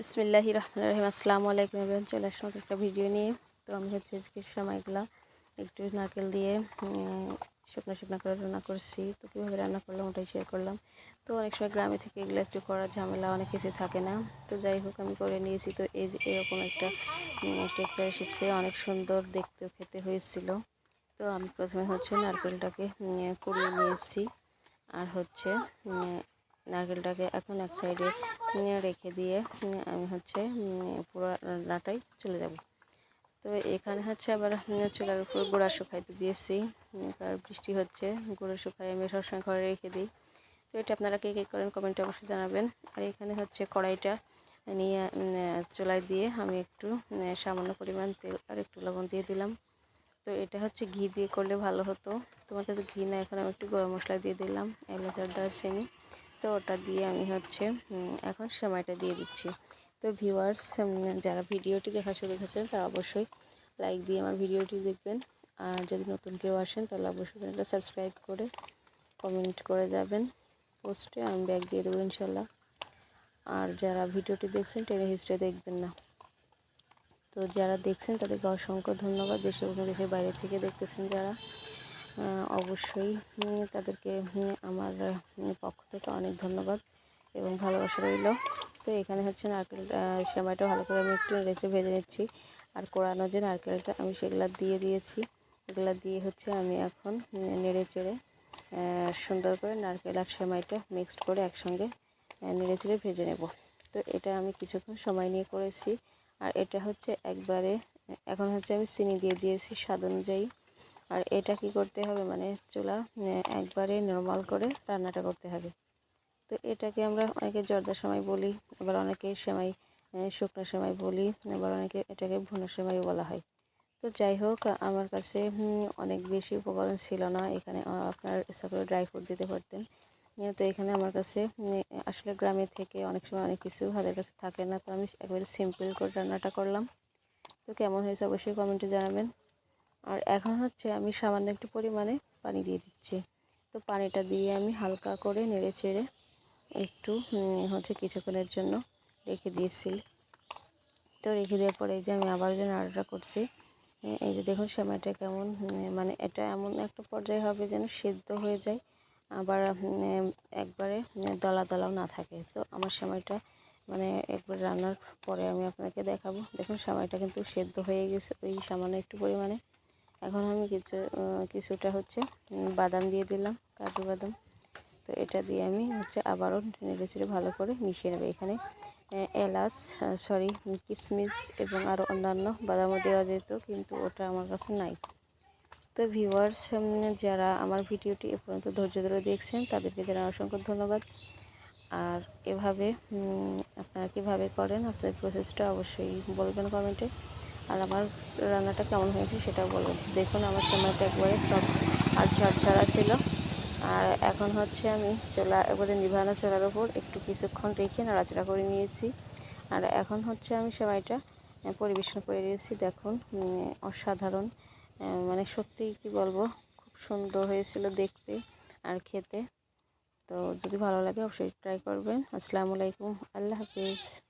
বিসমিল্লাহি রহমান রহিম। আসসালামু আলাইকুম এবার চলে আসলাম একটা ভিডিও নিয়ে। তো আমি হচ্ছে আজকে সময়গুলো একটু নারকেল দিয়ে শুকনো শুকনো করে রান্না করছি। তো কীভাবে রান্না করলাম ওটাই শেয়ার করলাম। তো অনেক সময় গ্রামে থেকে এগুলো একটু করা ঝামেলা, অনেক কিছু থাকে না। তো যাই হোক, আমি করে নিয়েছি। তো এই যে এরকম একটা টেক্সচার এসেছে, অনেক সুন্দর দেখতেও খেতে হয়েছিল। তো আমি প্রথমে হচ্ছে নারকেলটাকে কুড়িয়ে নিয়েছি। আর হচ্ছে নারকেলটাকে এখন এক সাইডে রেখে দিয়ে আমি হচ্ছে পুরো রান্নাটাই চলে যাব। তো এখানে হচ্ছে আবার চুলার উপর গুঁড়া শুকাইতে দিয়েছি। আর বৃষ্টি হচ্ছে, গুঁড়ো শুকাই আমি সবসময় ঘরে রেখে দিই। তো এটা আপনারা কে কে করেন কমেন্টে অবশ্যই জানাবেন। আর এখানে হচ্ছে কড়াইটা নিয়ে চুলায় দিয়ে আমি একটু সামান্য পরিমাণ তেল আর একটু লবণ দিয়ে দিলাম। তো এটা হচ্ছে ঘি দিয়ে করলে ভালো হতো। তোমার কাছে ঘি না, এখন আমি একটু গরম মশলা দিয়ে দিলাম, এলাচ আর দারচিনি। তো ওটা দিয়ে আমি হচ্ছে এখন সময়টা দিয়ে দিচ্ছি। তো ভিউয়ার্স যারা ভিডিওটি দেখা শুরু করেছেন, তারা অবশ্যই লাইক দিয়ে আমার ভিডিওটি দেখবেন। আর যদি নতুন কেউ আসেন, তাহলে অবশ্যই চ্যানেলটা সাবস্ক্রাইব করে কমেন্ট করে যাবেন। পোস্টে আমি ব্যাগ দিয়ে দেবো ইনশাল্লাহ। আর যারা ভিডিওটি দেখছেন, টেনে হিস্ট্রি দেখবেন না। তো যারা দেখছেন, তাদেরকে অসংখ্য ধন্যবাদ। দেশে এবং দেশের বাইরে থেকে দেখতেছেন যারা। অবশ্যই তাদেরকে আমার পক্ষ থেকে অনেক ধন্যবাদ এবং ভালোবাসা রইল। তো এখানে হচ্ছে নারকেল সেমাইটা ভালো করে আমি একটু নেড়েচে ভেজে নিচ্ছি। আর কোড়ানো যে নারকেলটা আমি সেগুলা দিয়ে দিয়েছি, এগুলা দিয়ে হচ্ছে আমি এখন নেড়ে চেড়ে সুন্দর করে নারকেল আর সেমাইটা মিক্সড করে একসঙ্গে নেড়ে চেড়ে ভেজে নেব। তো এটা আমি কিছুক্ষণ সময় নিয়ে করেছি। আর এটা হচ্ছে একবারে, এখন হচ্ছে আমি চিনি দিয়ে দিয়েছি স্বাদ অনুযায়ী। আর এটা কি করতে হবে মানে চুলা একবারে নর্মাল করে রান্নাটা করতে হবে। তো এটাকে আমরা অনেকে জর্দার সময় বলি, আবার অনেকে সেমাই শুকনো সেমাই বলি, আবার অনেকে এটাকে ভুনো সেমাইও বলা হয়। তো যাই হোক, আমার কাছে অনেক বেশি উপকরণ ছিল না, এখানে আপনার করে ড্রাই ফ্রুট দিতে পারতেন। তো এখানে আমার কাছে আসলে গ্রামে থেকে অনেক সময় অনেক কিছু হাতের কাছে থাকে না, তো আমি একবারে সিম্পল করে রান্নাটা করলাম। তো কেমন হয়েছে অবশ্যই কমেন্টে জানাবেন। আর এখন হচ্ছে আমি সামান্য একটু পরিমাণে পানি দিয়ে দিচ্ছি। তো পানিটা দিয়ে আমি হালকা করে নেড়ে চেড়ে একটু হচ্ছে কিছুক্ষণের জন্য রেখে দিয়েছি। তো রেখে দেওয়ার পরে যে আমি আবার যে নাড়াটা করছি এই যে দেখুন সেমাইটা কেমন মানে এটা এমন একটা পর্যায়ে হবে যেন সেদ্ধ হয়ে যায়, আবার একবারে দলা দলাও না থাকে। তো আমার সেমাইটা মানে একবার রান্নার পরে আমি আপনাকে দেখাবো। দেখুন সেমাইটা কিন্তু সেদ্ধ হয়ে গেছে, ওই সামান্য একটু পরিমাণে। এখন আমি কিছু কিছুটা হচ্ছে বাদাম দিয়ে দিলাম, কাজু বাদাম। তো এটা দিয়ে আমি হচ্ছে আবারও নেড়ে চেড়ে ভালো করে মিশিয়ে নেব। এখানে এলাচ সরি কিশমিশ এবং আরও অন্যান্য বাদামও দেওয়া যেত, কিন্তু ওটা আমার কাছে নাই। তো ভিউয়ার্স যারা আমার ভিডিওটি এ পর্যন্ত ধৈর্য ধরে দেখছেন, তাদেরকে জানাই অসংখ্য ধন্যবাদ। আর এভাবে আপনারা কীভাবে করেন আপনার প্রসেসটা অবশ্যই বলবেন কমেন্টে। আর আমার রান্নাটা কেমন হয়েছে সেটাও বলবেন দেখুন আমার সময়টা একবারে সব আর ঝরঝরা ছিল। আর এখন হচ্ছে আমি চোলা এবারে নিভানো চোলার ওপর একটু কিছুক্ষণ রেখে নাড়াচাড়া করে নিয়েছি। আর এখন হচ্ছে আমি সেমাইটা আহ, পরিবেশন করে দিয়েছি দেখুন অসাধারণ মানে সত্যিই কি বলব খুব সুন্দর হয়েছিল দেখতে আর খেতে। তো যদি ভালো লাগে অবশ্যই ট্রাই করবেন। আসসালামু আলাইকুম আল্লাহ হাফিজ।